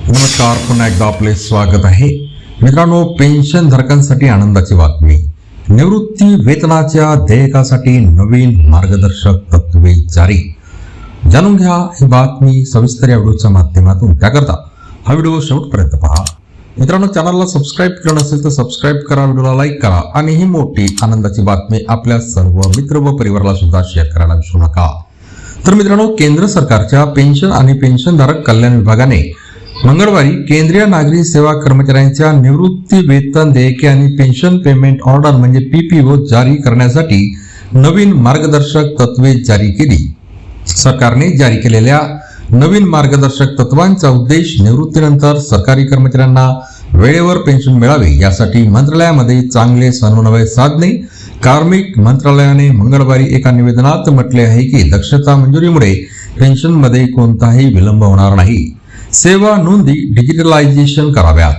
नमस्कार पुन्हा एकदा आपले स्वागत आहे. मित्रांनो पेन्शन धारकांसाठी आनंदाची बातमी. निवृत्ती वेतनाच्या देयकासाठी नवीन मार्गदर्शक तत्वे जारी. जाणून घ्या ही बातमी सविस्तर या व्हिडिओच्या माध्यमातून. त्याकरता हा व्हिडिओ शेवटपर्यंत पहा. मित्रांनो चॅनलला सबस्क्राईब केलं नसेल तर सबस्क्राईब करा व्हिडिओला लाईक करा आणि ही मोठी आनंदाची बातमी आपल्या सर्व मित्र व परिवाराला सुद्धा शेअर करायला विसरू नका. तर मित्रांनो केंद्र सरकारच्या पेन्शन आणि पेन्शनधारक कल्याण विभागाने मंगळवारी केंद्रीय नागरी सेवा कर्मचाऱ्यांच्या निवृत्ती वेतन देयके आणि पेन्शन पेमेंट ऑर्डर म्हणजे पीपीओ जारी करण्यासाठी नवीन मार्गदर्शक तत्वे जारी केली. सरकारने जारी केलेल्या नवीन मार्गदर्शक तत्वांचा उद्देश निवृत्तीनंतर सरकारी कर्मचाऱ्यांना वेळेवर पेन्शन मिळावे यासाठी मंत्रालयामध्ये चांगले समन्वय साधणे कार्मिक मंत्रालयाने मंगळवारी एका निवेदनात म्हटले आहे की दक्षता मंजुरीमुळे पेन्शनमध्ये कोणताही विलंब होणार नाही. सेवा नोंदी डिजिटलायझेशन कराव्यात.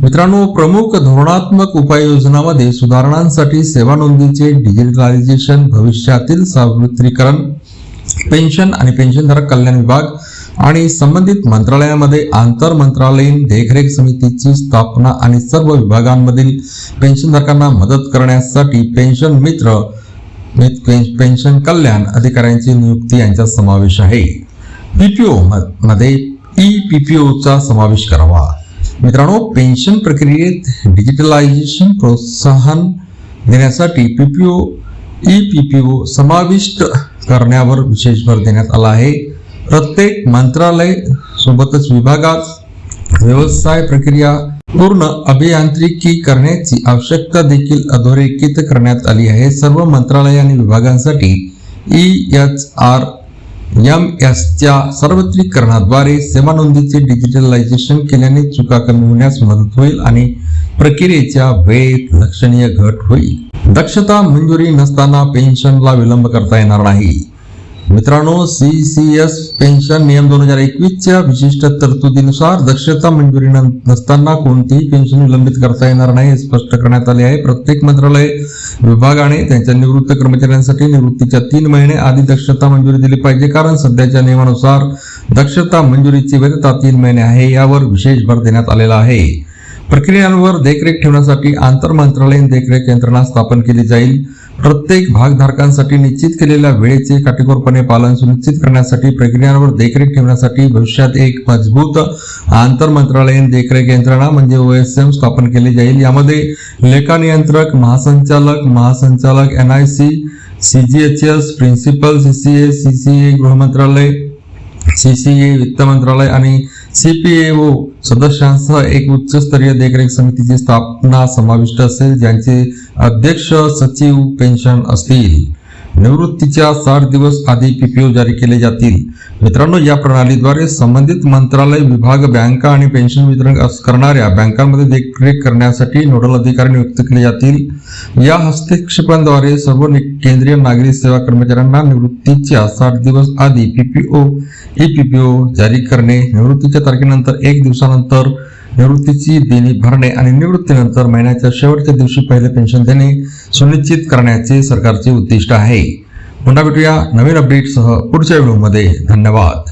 मित्रांनो प्रमुख धोरणात्मक उपाययोजनामध्ये सुधारणांसाठी सेवा नोंदीचे डिजिटलायझेशन भविष्यातील सार्वत्रिकरण पेन्शन आणि पेन्शनधारक कल्याण विभाग आणि संबंधित मंत्रालयामध्ये आंतर मंत्रालयीन देखरेख समितीची स्थापना आणि सर्व विभागांमधील पेन्शनधारकांना मदत करण्यासाठी पेन्शन मित्र पेन्शन कल्याण अधिकाऱ्यांची नियुक्ती यांचा समावेश आहे. पीपीओ मध्ये ई पी पी ओचा समावेश करावा. मित्रांनो पेन्शन प्रक्रियेत डिजिटलायझेशन प्रोत्साहन देण्यासाठी पीपीओ ई पीपीओ समाविष्ट करण्यावर विशेष भर देण्यात आला आहे. प्रत्येक मंत्रालय सोबतच विभागात व्यवसाय प्रक्रिया पूर्ण अभियांत्रिकी करण्याची आवश्यकता देखील अधोरेखित करण्यात आली आहे. सर्व मंत्रालय आणि विभागांसाठी ई एच आर एम एसच्या सार्वत्रिकरणाद्वारे सेवा नोंदीचे डिजिटलायझेशन केल्याने चुका कमी होण्यास मदत होईल आणि प्रक्रियेच्या वेळेत लक्षणीय घट होईल. दक्षता मंजुरी नसताना पेन्शनला विलंब करता येणार नाही. मित्रांनो सी सी एस पेन्शन नियम दोन हजार एकवीसच्या विशिष्ट तरतुदीनुसार दक्षता मंजुरी न- नसताना कोणतीही पेन्शन विलंबित करता येणार नाही हे स्पष्ट करण्यात आले आहे. प्रत्येक मंत्रालय विभागाने त्यांच्या निवृत्त कर्मचाऱ्यांसाठी निवृत्तीच्या तीन महिने आधी दक्षता मंजुरी दिली पाहिजे कारण सध्याच्या नियमानुसार दक्षता मंजुरीची वैधता तीन महिने आहे यावर विशेष भर देण्यात आलेला आहे. प्रक्रियांवर देखरेख ठेवण्यासाठी आंतर मंत्रालयीन देखरेख यंत्रणा स्थापन केली जाईल. प्रत्येक भागधारकांसाठी निश्चित केलेल्या वेळेचे काटेकोरपणे पालन सुनिश्चित करण्यासाठी प्रक्रियांवर देखरेख ठेवण्यासाठी भविष्यात एक मजबूत आंतर मंत्रालयीन देखरेख यंत्रणा म्हणजे ओएसएम स्थापन केली जाईल. यामध्ये लेखा नियंत्रक महासंचालक महासंचालक N I C CGHS principal CCA CCA गृह मंत्रालय सीसीए वित्त मंत्रालय आणि सीपीएओ सदस्यांसह एक उच्चस्तरीय देखरेख समितीची स्थापना समाविष्ट असेल ज्यांचे अध्यक्ष सचिव पेन्शन असतील. निवृत्तीच्या साठ दिवस आधी पीपीओ जारी केले जातील. मित्रांनो या प्रणालीद्वारे संबंधित मंत्रालय विभाग बँका आणि पेन्शन वितरण अस- करणाऱ्या बँकांमध्ये देखरेख करण्यासाठी नोडल अधिकारी नियुक्त केले जातील. या हस्तक्षेपांद्वारे सर्व केंद्रीय नागरी सेवा कर्मचाऱ्यांना निवृत्तीच्या साठ दिवस आधी पीपीओ ई पीपीओ जारी करणे निवृत्तीच्या तारखेनंतर एक दिवसानंतर निवृत्तीची देणी भरणे आणि निवृत्तीनंतर महिन्याच्या शेवटच्या दिवशी पहिले पेन्शन देणे सुनिश्चित करण्याचे सरकारचे उद्दिष्ट आहे. पुन्हा भेटूया नवीन अपडेटसह पुढच्या व्हिडिओमध्ये धन्यवाद.